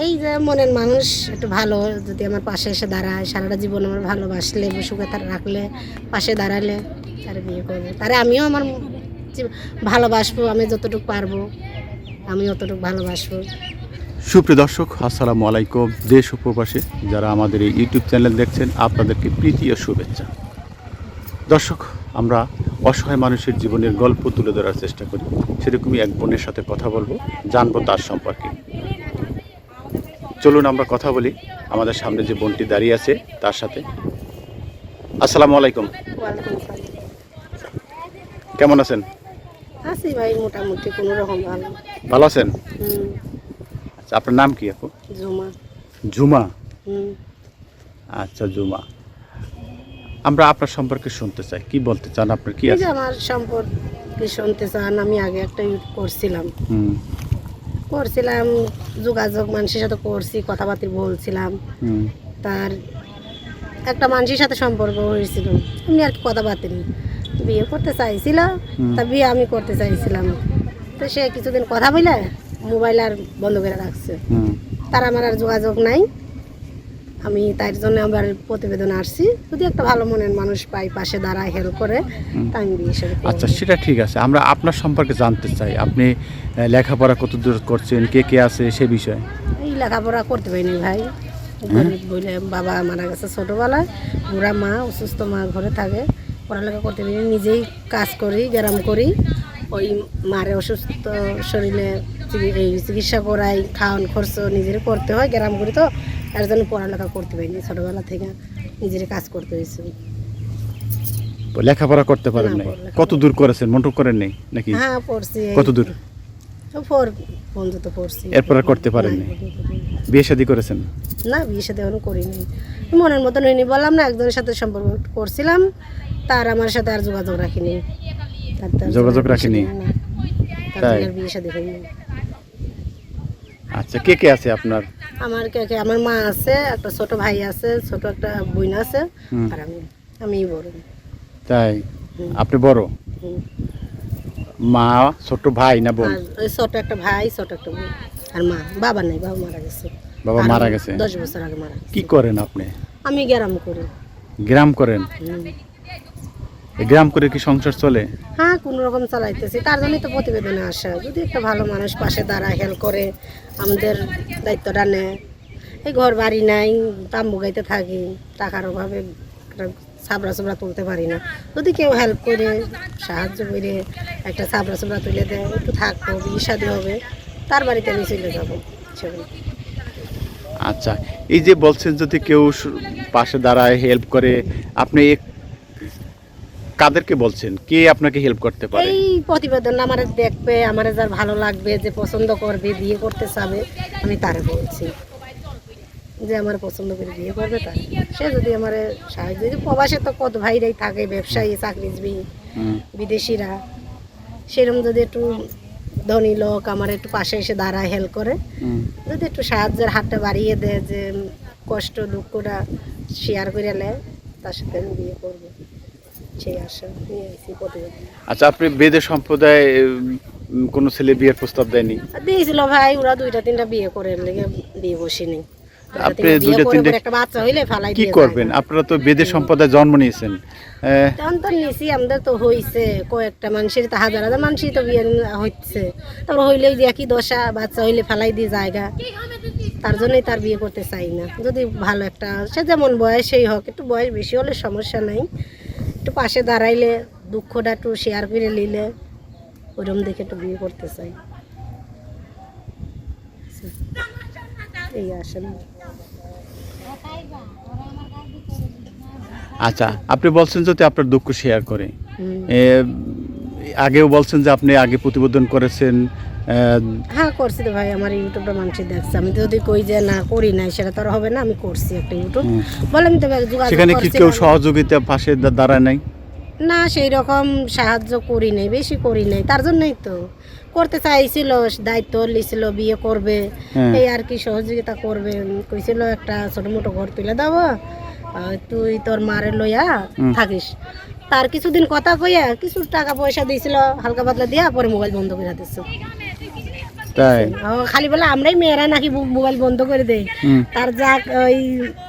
এই যে মনের মানুষ একটু ভালো, যদি আমার পাশে এসে দাঁড়ায়, সারাটা জীবন আমার ভালোবাসলে, সুখে তার রাখলে, পাশে দাঁড়ালে, তার বিয়ে করব। তারে আমিও আমার ভালোবাসবো, আমি যতটুকু পারব, আমি অতটুকু ভালোবাসবো। সুপ্রিয় দর্শক, আসসালামু আলাইকুম। দেশ ও প্রবাসী যারা আমাদের এই ইউটিউব চ্যানেল দেখছেন, আপনাদেরকে প্রীতি ও শুভেচ্ছা। দর্শক, আমরা অসহায় মানুষের জীবনের গল্প তুলে ধরার চেষ্টা করি। সেরকমই এক বোনের সাথে কথা বলব, জানব তার সম্পর্কে। চলুন আমরা কথা বলি আমাদের সামনে যে বোনটি দাঁড়িয়ে আছে তার সাথে। আসসালামু আলাইকুম। কেমন আছেন? আছি ভাই মোটামুটি কোনো রকম ভালো। ভালো আছেন? আচ্ছা আপনার নাম কি আপু? জমা। ঝুমা আচ্ছা জুমা। আমরা আপনার সম্পর্কে শুনতে চাই। কি বলতে চান? আপনার কি আছে? আমার সম্পর্কে শুনতে চান আমি আগে একটা ইউট করছিলাম। করছিলাম যোগাযোগ মানুষের সাথে করছি কথাবার্তা বলছিলাম। তার একটা মানুষের সাথে সম্পর্ক হয়েছিল আমি আর কি কথাবার্তা বিয়ে করতে চাইছিল তা বিয়ে আমি করতে চাইছিলাম। তো সে কিছুদিন কথা বলে মোবাইল আর বন্ধ করে রাখছে। তার আমার আর যোগাযোগ নাই। আমি তার জন্য আবার প্রতিবেদন আসছি। যদি একটা ভালো মনের মানুষ পাই পাশে দাঁড়ায় হেল্প করে হুম। তা আমি বিয়ে আচ্ছা সেটা ঠিক আছে। আমরা আপনার সম্পর্কে জানতে চাই। আপনি লেখাপড়া কত দূর করছেন? কে কে আছে সে বিষয়ে? এই লেখাপড়া করতে পারিনি ভাই। বলে বাবা মারা গেছে ছোটোবেলায়। বুড়া মা অসুস্থ মা ঘরে থাকে। পড়ালেখা করতে পারিনি নিজেই কাজ করি গ্রাম করি। ওই মারে অসুস্থ শরীরে এই চিকিৎসা করাই খাওয়ান খরচ নিজের করতে হয় গ্রাম করি তো। তার জন্য পড়ালেখা করতে পারিনি ছোটোবেলা থেকে নিজের কাজ করতে হয়েছে লেখাপড়া করতে পারেন না, কত দূর করেছেন? মোটর করেন নাই নাকি? হ্যাঁ পড়ছি। কত দূর? ফোর পর্যন্ত পড়ছি। এরপর আর করতে পারেন নাই? বিয়ে শাদী করেছেন? না বিয়ে সাথে এখনও করিনি। মনের মতন হয়নি বললাম না একজনের সাথে সম্পর্ক করছিলাম তার আমার সাথে আর যোগাযোগ রাখিনি। যোগাযোগ রাখিনি? তাই? আর বিয়ে সাথে হয়নি। আচ্ছা কে কে আছে আপনার? আমার কে কে আমার মা আছে একটা ছোট ভাই আছে ছোট একটা বোন আছে আর আমি আমি বড়। তাই? আপনি বড়? মা ছোট ভাই না বোন? ওই ছোট একটা ভাই ছোট একটা বোন। আর মা বাবা নেই বাবা মারা গেছে। বাবা মারা গেছে? দশ বছর আগে মারা কি করেন আপনি? আমি গ্রাম করি। গ্রাম করেন? গ্রাম করে কি সংসার চলে? হ্যাঁ কোনো রকম চালাইতেছি। তার জন্যই তো প্রতিবেদনে আসা। যদি একটা ভালো মানুষ পাশে দাঁড়ায় হেল্প করে আমাদের দায়িত্বটা নেয়। এই ঘর বাড়ি নাই তাম্বু গাইতে থাকি টাকার অভাবে ছাবড়া চাবড়া তুলতে পারি না। যদি কেউ হেল্প করে সাহায্য করে একটা ছাবড়া চাবড়া তুলে দেয় একটু থাকব বিয়ে হবে তার বাড়িতে আমি চলে যাব সেগুলো আচ্ছা এই যে বলছেন যদি কেউ পাশে দাঁড়ায় হেল্প করে আপনি এক- কাদেরকে বলছেন? কে আপনাকে হেল্প করতে পারে? এই প্রতিবেদন আমার দেখবে আমার যার ভালো লাগবে যে পছন্দ করবে বিয়ে করতে চাবে আমি তারে বলছি। যে আমার পছন্দ করে বিয়ে করবে তার। সে যদি আমার সাহায্য যদি প্রবাসে তো কত ভাইরাই থাকে ব্যবসায়ী চাকরিজীবী বিদেশিরা। সেরকম যদি একটু ধনী লোক আমার একটু পাশে এসে দাঁড়ায় হেল্প করে যদি একটু সাহায্যের হাতটা বাড়িয়ে দেয় যে কষ্ট দুঃখটা শেয়ার করে নেয় তার সাথে আমি বিয়ে করব। সেই আশা নিয়ে আইছি প্রতিবেদন। আচ্ছা আপনি বেদে সম্প্রদায় কোনো ছেলে বিয়ের প্রস্তাব দেয়নি? দিয়েছিল ভাই ওরা দুইটা তিনটা বিয়ে করে লেগে বিয়ে বসিনি। আপনি দুইটা করে একটা বাচ্চা হইলে ফালাই কি করবেন? আপনারা তো বেদে সম্প্রদায় জন্ম নিয়েছেন। তখন তো নিছি আমাদের তো হইছে। কয়েকটা মানুষের তো হাজার হাজার মানুষই তো বিয়ে হচ্ছে। তারপর হইলেই যে একই দশা বাচ্চা হইলে ফালাই দিয়ে জায়গা। তার জন্যই তার বিয়ে করতে চাই না। যদি ভালো একটা সে যেমন বয়সেই হোক একটু বয়স বেশি হলে সমস্যা নাই। একটু পাশে দাঁড়াইলে দুঃখটা একটু শেয়ার করে নিলে ওরকম দেখে একটু বিয়ে করতে চাই। এই আসলে। আচ্ছা আপনি বলছেন যদি আপনার দুঃখ শেয়ার করে। আগেও বলছেন যে আপনি আগে প্রতিবেদন করেছেন হ্যাঁ করছি তো ভাই আমার ইউটিউবটা মানুষই দেখছে। আমি যদি কই যে না করি নাই সেটা তো আর হবে না আমি করছি একটা ইউটিউব বলে আমি তো সেখানে কি কেউ সহযোগিতা পাশে দাঁড়ায় নাই? না সেই রকম সাহায্য করি নাই বেশি করি নাই তার জন্যই তো। করতে চাইছিল দায়িত্ব লিছিল বিয়ে করবে। হ্যাঁ। এই আর কি সহযোগিতা করবে। কইছিল একটা ছোট মোটো ঘর তুলে দেবো তুই তোর মারে লইয়া থাকিস। তার কিছুদিন কথা কইয়া কিছু টাকা পয়সা দিয়েছিল হালকা পাতলা দিয়া পরে মোবাইল বন্ধ করে দিচ্ছে তাই? খালি বলে আমরাই মেয়েরা নাকি মোবাইল বন্ধ করে দেই। হুম। তার যাক ওই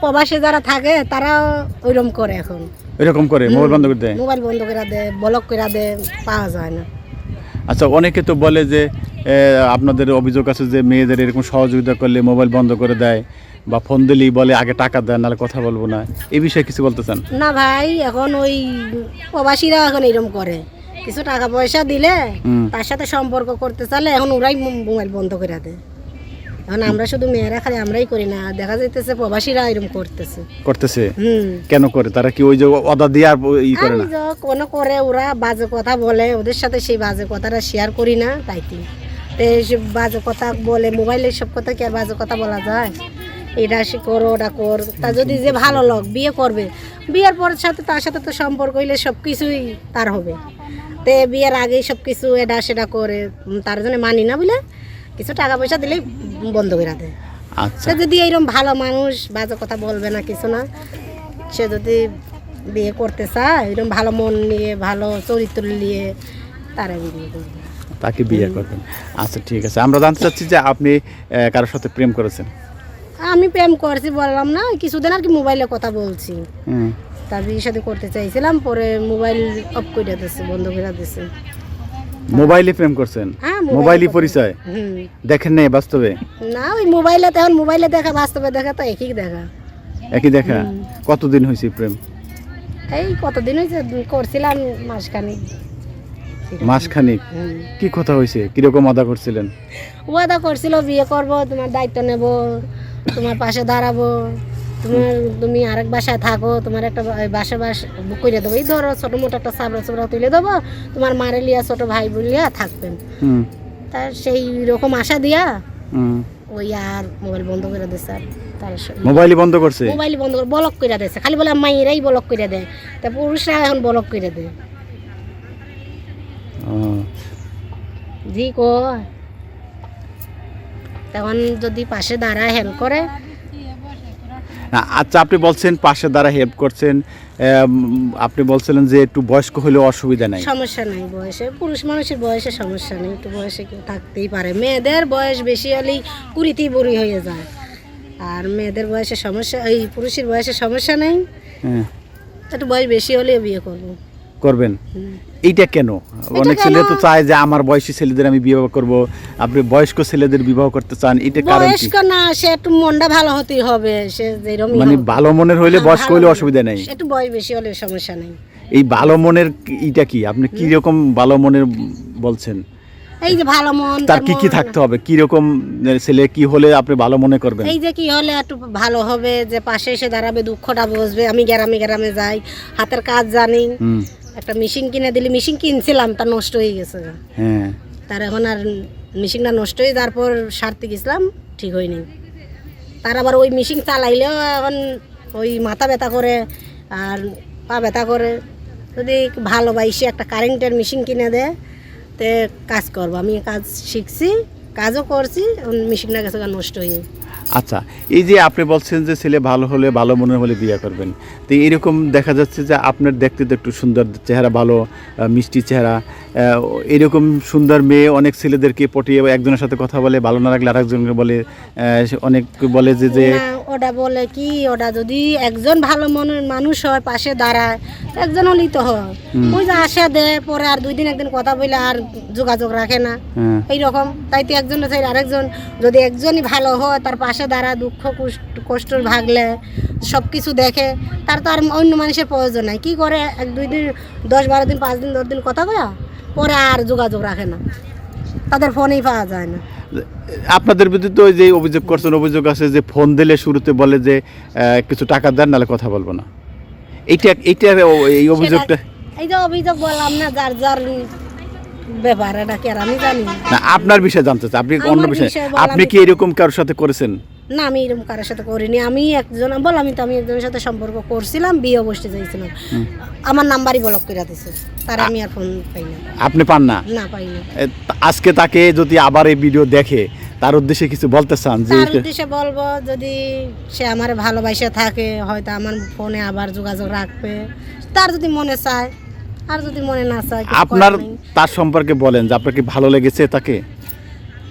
প্রবাসে যারা থাকে তারাও ওইরকম করে এখন। এরকম করে মোবাইল বন্ধ করে দেয়? মোবাইল বন্ধ করে দেয় ব্লক করে দেয় পাওয়া যায় না। আচ্ছা অনেকে তো বলে যে আপনাদের অভিযোগ আছে যে মেয়েদের এরকম সহযোগিতা করলে মোবাইল বন্ধ করে দেয় বা ফোন দিলেই বলে আগে টাকা দেয় নাহলে কথা বলব না। এই বিষয়ে কিছু বলতে চান? না ভাই এখন ওই প্রবাসীরা এখন এরকম করে। কিছু টাকা পয়সা দিলে তার সাথে সম্পর্ক করতে চাইলে এখন ওরাই মোবাইল বন্ধ করে দেয়। এখন আমরা শুধু মেয়েরা খালি আমরাই করি না দেখা যাইতেছে প্রবাসীরা এরকম করতেছে। করতেছে? কেন করে? তারা কি ওই যে অদা দিয়ে আর ই করে না? কোনো করে ওরা বাজে কথা বলে ওদের সাথে সেই বাজে কথাটা শেয়ার করি না তাই কি? বাজে কথা বলে মোবাইলে সব কথা কি আর বাজে কথা বলা যায়? এটা সে করো ওটা কর। তা যদি যে ভালো লোক বিয়ে করবে বিয়ের পর সাথে তার সাথে তো সম্পর্ক হইলে সব কিছুই তার হবে। তে বিয়ের আগেই সব কিছু এটা সেটা করে তার জন্য মানি না বলে কিছু টাকা পয়সা দিলেই বন্ধ করে দেয়। আচ্ছা। সে যদি এইরকম ভালো মানুষ বাজে কথা বলবে না কিছু না সে যদি বিয়ে করতে চায় এরকম ভালো মন নিয়ে ভালো চরিত্র নিয়ে তারা বিয়ে করবে। তাকে বিয়ে করবেন। আচ্ছা ঠিক আছে। আমরা জানতে চাচ্ছি যে আপনি কারোর সাথে প্রেম করেছেন? আমি প্রেম করছি বললাম না কিছুদিন আর কি মোবাইলে কথা বলছি। তার বিয়ের সাথে করতে চাইছিলাম পরে মোবাইল অফ করে দিচ্ছে বন্ধ করে দিচ্ছে মোবাইলে প্রেম করছেন? হ্যাঁ মোবাইলই পরিচয়? দেখেন নেই বাস্তবে? না ওই মোবাইলে তখন মোবাইলে দেখা বাস্তবে দেখা তো একই দেখা। একই দেখা? কতদিন হয়েছে প্রেম? এই কতদিন হয়েছে করছিলাম মাসখানিক। মাসখানিক? কি কথা হয়েছে কীরকম আদা করছিলেন? ওয়াদা করছিল বিয়ে করব তোমার দায়িত্ব নেব তোমার পাশে দাঁড়াবো। তোমার তুমি আরেক বাসায় থাকো তোমার একটা বাসা বাস বুক করে দেবো। এই ধরো ছোটো মোটো একটা সাবরা সাবরা তুলে দেবো তোমার মারে লিয়া ছোটো ভাই বলিয়া থাকবেন। তার সেই রকম আশা দিয়া ওই আর মোবাইল বন্ধ করে দিচ্ছে আর মোবাইলই বন্ধ করছে? মোবাইল বন্ধ করে ব্লক করে দিচ্ছে খালি বলে মাইয়েরাই ব্লক করে দেয়। তা পুরুষরা এখন ব্লক করে দেয়। জি কয়। তখন যদি পাশে দাঁড়ায় হেল্প করে আচ্ছা আপনি বলছেন পাশে দ্বারা হেল্প করছেন আপনি বলছিলেন যে একটু বয়স্ক হলে অসুবিধা নাই। সমস্যা নাই বয়সে পুরুষ মানুষের বয়সে সমস্যা নেই একটু বয়সে কেউ থাকতেই পারে। মেয়েদের বয়স বেশি হলেই কুড়িতেই বুড়ি হয়ে যায়। আর মেয়েদের বয়সে সমস্যা এই পুরুষের বয়সে সমস্যা নেই। হ্যাঁ। একটু বয়স বেশি হলেও বিয়ে করব। করবেন? এইটা কেন? অনেক ছেলে তো চায় যে আমার বয়সী ছেলেদের আমি বিবাহ করব আপনি বয়স্ক ছেলেদের বিবাহ করতে চান এটা কারণ কি? বয়স্ক না সে একটু মনটা ভালো হতেই হবে সে যেরকম মানে ভালো মনের হইলে বয়স্ক হইলে অসুবিধা নেই। একটু বয়স বেশি হলে সমস্যা নেই। এই ভালো মনের ইটা কি? আপনি কি রকম ভালো মনের বলছেন? এই যে ভালো মন তার কি কি থাকতে হবে? কি রকম ছেলে কি হলে আপনি ভালো মনে করবেন? এই যে কি হলে একটু ভালো হবে যে পাশে এসে দাঁড়াবে দুঃখটা বুঝবে আমি গ্রামে গ্রামে যাই হাতের কাজ জানি। একটা মেশিন কিনে দিলি মেশিন কিনছিলাম তা নষ্ট হয়ে গেছে। হ্যাঁ। তার এখন আর মেশিনটা নষ্ট হয়ে যাওয়ার পর সারতে গেছিলাম ঠিক হয়নি। তার আবার ওই মেশিন চালাইলেও এখন ওই মাথা ব্যথা করে আর পা ব্যথা করে। যদি ভালো ভালোবাসে একটা কারেন্টের মেশিন কিনে দেয় তে কাজ করব। আমি কাজ শিখছি কাজও করছি মেশিনটা গেছে নষ্ট হয়ে। আচ্ছা এই যে আপনি বলছেন যে ছেলে ভালো হলে ভালো মনের হলে বিয়ে করবেন তো এরকম দেখা যাচ্ছে যে আপনার দেখতে তো একটু সুন্দর চেহারা ভালো মিষ্টি চেহারা এরকম সুন্দর মেয়ে অনেক ছেলেদেরকে পটিয়ে একজনের সাথে কথা বলে ভালো না লাগলে আরেকজনকে বলে অনেক বলে যে যে ওটা বলে কি ওটা যদি একজন ভালো মনের মানুষ হয় পাশে দাঁড়ায় একজন হলেই তো হয়। ওই যে আসে দে পরে আর দুই দিন একদিন কথা বলে আর যোগাযোগ রাখে না। হ্যাঁ। এইরকম তাই তো একজন আরেকজন যদি একজনই ভালো হয় তার পাশে দাঁড়া দুঃখ কষ্ট ভাগলে সব কিছু দেখে তার তো আর অন্য মানুষের প্রয়োজন নাই। কি করে এক দুই দিন দশ বারো দিন পাঁচ দিন দশ দিন কথা বলা পরে আর যোগাযোগ রাখে না। তাদের ফোনেই পাওয়া যায় না। আপনাদের বিরুদ্ধে ওই যে অভিযোগ করছেন অভিযোগ আছে যে ফোন দিলে শুরুতে বলে যে কিছু টাকা দেন নাহলে কথা বলব না। এইটা এইটা এই অভিযোগটা এই যে অভিযোগ বললাম না যার যার ব্যাপার এটা কি আর আমি জানি? না আপনার বিষয়ে জানতে চাই আপনি অন্য আমার বিষয়ে বিষয়ে বলা আপনি কি এরকম কারোর সাথে করেছেন? না আমি এরকম কারোর সাথে করিনি। আমি একজন বল আমি তো আমি একজনের সাথে সম্পর্ক করছিলাম বিয়ে বসতে চাইছিলাম। আমার নাম্বারই ব্লক করে দিছে। তার আমি আর ফোন পাই না। আপনি পান না? না পাই না। এ, তা- আজকে তাকে যদি আবার এই ভিডিও দেখে তার উদ্দেশ্যে কিছু বলতে চান? যে তার উদ্দেশ্যে বলব যদি সে আমার ভালোবাসে থাকে হয়তো আমার ফোনে আবার যোগাযোগ রাখবে। তার যদি মনে চায় আর যদি মনে না চায় কিছু করার আপনার নেই। তার সম্পর্কে বলেন যে আপনাকে ভালো লেগেছে তাকে?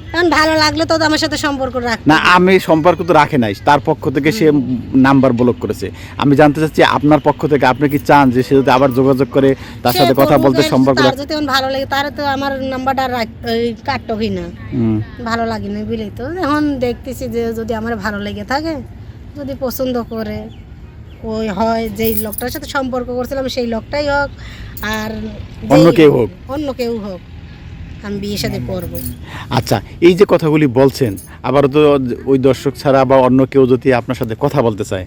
এখন ভালো লাগলে তো আমার সাথে সম্পর্ক রাখবে না আমি সম্পর্ক তো রাখে নাই। তার পক্ষ থেকে সে নাম্বার ব্লক করেছে। আমি জানতে চাচ্ছি আপনার পক্ষ থেকে আপনি কি চান যে সে যদি আবার যোগাযোগ করে তার সে সাথে কথা করুক, বলতে সম্পর্ক তার রাখ- যদি এখন ভালো লাগে তার তো আমার নাম্বারটা কাটটকই না? হুম। ভালো লাগে না বুঝলি তো? এখন দেখতেছি যে যদি আমার ভালো লেগে থাকে যদি পছন্দ করে ওই হয় যেই লোকটার সাথে সম্পর্ক করছিলাম সেই লোকটাই হোক আর অন্য কেউ হোক। অন্য কেউ হোক আমি বিয়ে সাথে করব আচ্ছা এই যে কথাগুলি বলছেন আবার তো ওই দর্শক ছাড়া বা অন্য কেউ যদি আপনার সাথে কথা বলতে চায়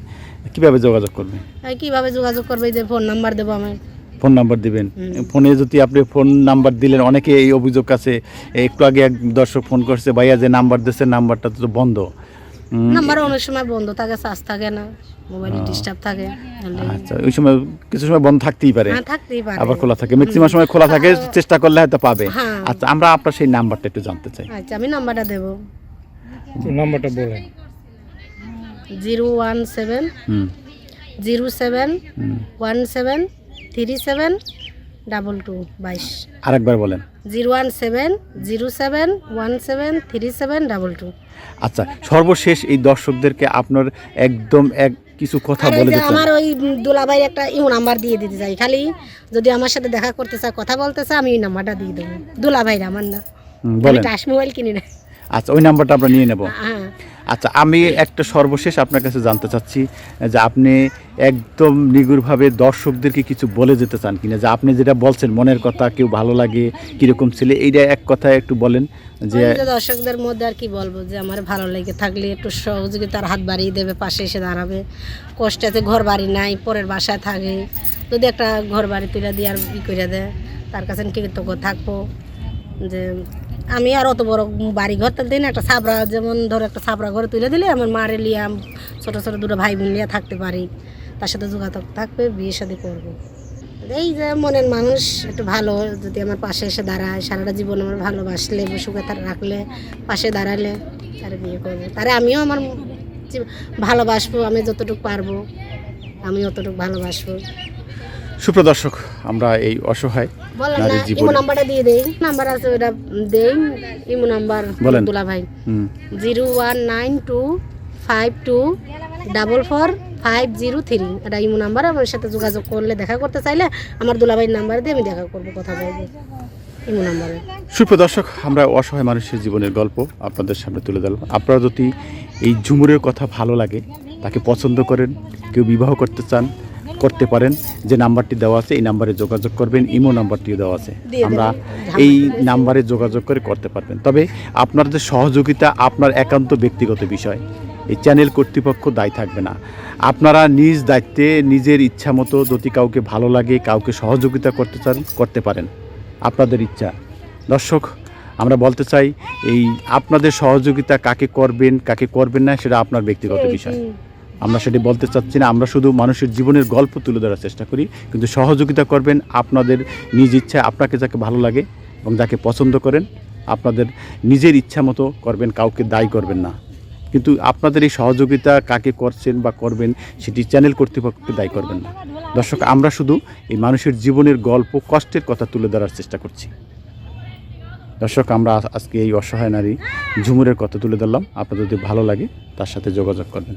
কীভাবে যোগাযোগ করবে কীভাবে যোগাযোগ করবে? যে ফোন নাম্বার দেবো আমি ফোন নাম্বার দিবেন। ফোনে যদি আপনি ফোন নাম্বার দিলেন অনেকে এই অভিযোগ আছে একটু আগে এক দর্শক ফোন করছে ভাইয়া যে নাম্বার দিচ্ছে নাম্বারটা তো বন্ধ। নাম্বার অনেক সময় বন্ধ থাকে চার্জ থাকে না মোবাইলে ডিস্টার্ব থাকে আচ্ছা ওই সময় কিছু সময় বন্ধ থাকতেই পারে। হ্যাঁ থাকতেই পারে। আবার খোলা থাকে। ম্যাক্সিমাম সময় খোলা থাকে চেষ্টা করলে হয়তো পাবে। হ্যাঁ। আচ্ছা আমরা আপনার সেই নাম্বারটা একটু জানতে চাই। আচ্ছা আমি নাম্বারটা দেবো। নাম্বারটা বলেন। Zero one seven hmm. Zero seven one seven three seven double two বাইশ। আরেকবার বলেন। Zero one seven zero seven one seven three seven double two. আচ্ছা সর্বশেষ এই দর্শকদেরকে আপনার একদম এক কিছু কথা বলে দিচ্ছেন আমার ওই দুলাভাই একটা ইউ নাম্বার দিয়ে দিতে চাই। খালি যদি আমার সাথে দেখা করতে চায় কথা বলতে চায় আমি এই নাম্বারটা দিয়ে দেবো। দুলাভাই আমার না। বলেন। টাচ মোবাইল কিনি না। আচ্ছা ওই নাম্বারটা আমরা নিয়ে নেব। হ্যাঁ। আচ্ছা আমি একটা সর্বশেষ আপনার কাছে জানতে চাচ্ছি যে আপনি একদম নিগুড়ভাবে দর্শকদেরকে কিছু বলে যেতে চান কিনা যে আপনি যেটা বলছেন মনের কথা কেউ ভালো লাগে কীরকম ছেলে এইটা এক কথায় একটু বলেন যে দর্শকদের মধ্যে আর কি বলব যে আমার ভালো লেগে থাকলে একটু সহযোগিতার হাত বাড়িয়ে দেবে পাশে এসে দাঁড়াবে। কষ্টেতে ঘর বাড়ি নাই পরের বাসায় থাকে। যদি একটা ঘর বাড়ি তুলে দিয়ে আর ই করে দেয় তার কাছে কৃতজ্ঞ থাকব যে আমি আর অত বড় বাড়ি ঘর তুলতে না, একটা সাবরা যেমন ধরো একটা সাবরা ঘরে তুলে দিলে আমার মারে লিয়াম ছোটো ছোটো দুটো ভাই বোন লিয়া থাকতে পারি। তার সাথে যোগাযোগ থাকবে, বিয়ে শাদী করব। এই যে মনের মানুষ, একটু ভালো, যদি আমার পাশে এসে দাঁড়ায়, সারাটা জীবন আমার ভালোবাসলে, সুখে তার রাখলে, পাশে দাঁড়ালে, তারে বিয়ে করব। তারে আমিও আমার ভালোবাসবো, আমি যতটুকু পারব আমি অতটুকু ভালোবাসবো। সুপ্রদর্শক আমরা এই অসহায় নারী ইমো নাম্বারটা দিয়ে দেই। নাম্বার আছে ওটা দেই। ইমো নাম্বার বলেন। দুলা ভাই। Zero one nine two five two double four five zero three. এটা ইমো নাম্বার আমার সাথে যোগাযোগ করলে দেখা করতে চাইলে আমার দুলাভাইয়ের নাম্বার দিয়ে আমি দেখা করব কথা বলব। ইমো নাম্বারে। সুপ্রদর্শক আমরা অসহায় মানুষের জীবনের গল্প আপনাদের সামনে তুলে ধরলাম। আপনারা যদি এই ঝুমুরের কথা ভালো লাগে তাকে পছন্দ করেন কেউ বিবাহ করতে চান করতে পারেন যে নাম্বারটি দেওয়া আছে এই নাম্বারে যোগাযোগ করবেন ইমো নাম্বারটিও দেওয়া আছে। আমরা এই নাম্বারে যোগাযোগ করে করতে পারবেন। তবে আপনাদের সহযোগিতা আপনার একান্ত ব্যক্তিগত বিষয় এই চ্যানেল কর্তৃপক্ষ দায়ী থাকবে না। আপনারা নিজ দায়িত্বে নিজের ইচ্ছা মতো যদি কাউকে ভালো লাগে কাউকে সহযোগিতা করতে চান করতে পারেন। আপনাদের ইচ্ছা। দর্শক আমরা বলতে চাই এই আপনাদের সহযোগিতা কাকে করবেন কাকে করবেন না সেটা আপনার ব্যক্তিগত বিষয়। আমরা সেটি বলতে চাচ্ছি না। আমরা শুধু মানুষের জীবনের গল্প তুলে ধরার চেষ্টা করি, কিন্তু সহযোগিতা করবেন আপনাদের নিজ ইচ্ছায় আপনাকে যাকে ভালো লাগে এবং যাকে পছন্দ করেন, আপনাদের নিজের ইচ্ছা মতো করবেন, কাউকে দায়ী করবেন না। কিন্তু আপনাদের এই সহযোগিতা কাকে করছেন বা করবেন, সেটি চ্যানেল কর্তৃপক্ষকে দায়ী করবেন না। দর্শক, আমরা শুধু এই মানুষের জীবনের গল্প, কষ্টের কথা তুলে ধরার চেষ্টা করছি। দর্শক, আমরা আজকে এই অসহায় নারী ঝুমুরের কথা তুলে ধরলাম। আপনাদের যদি ভালো লাগে, তার সাথে যোগাযোগ করবেন।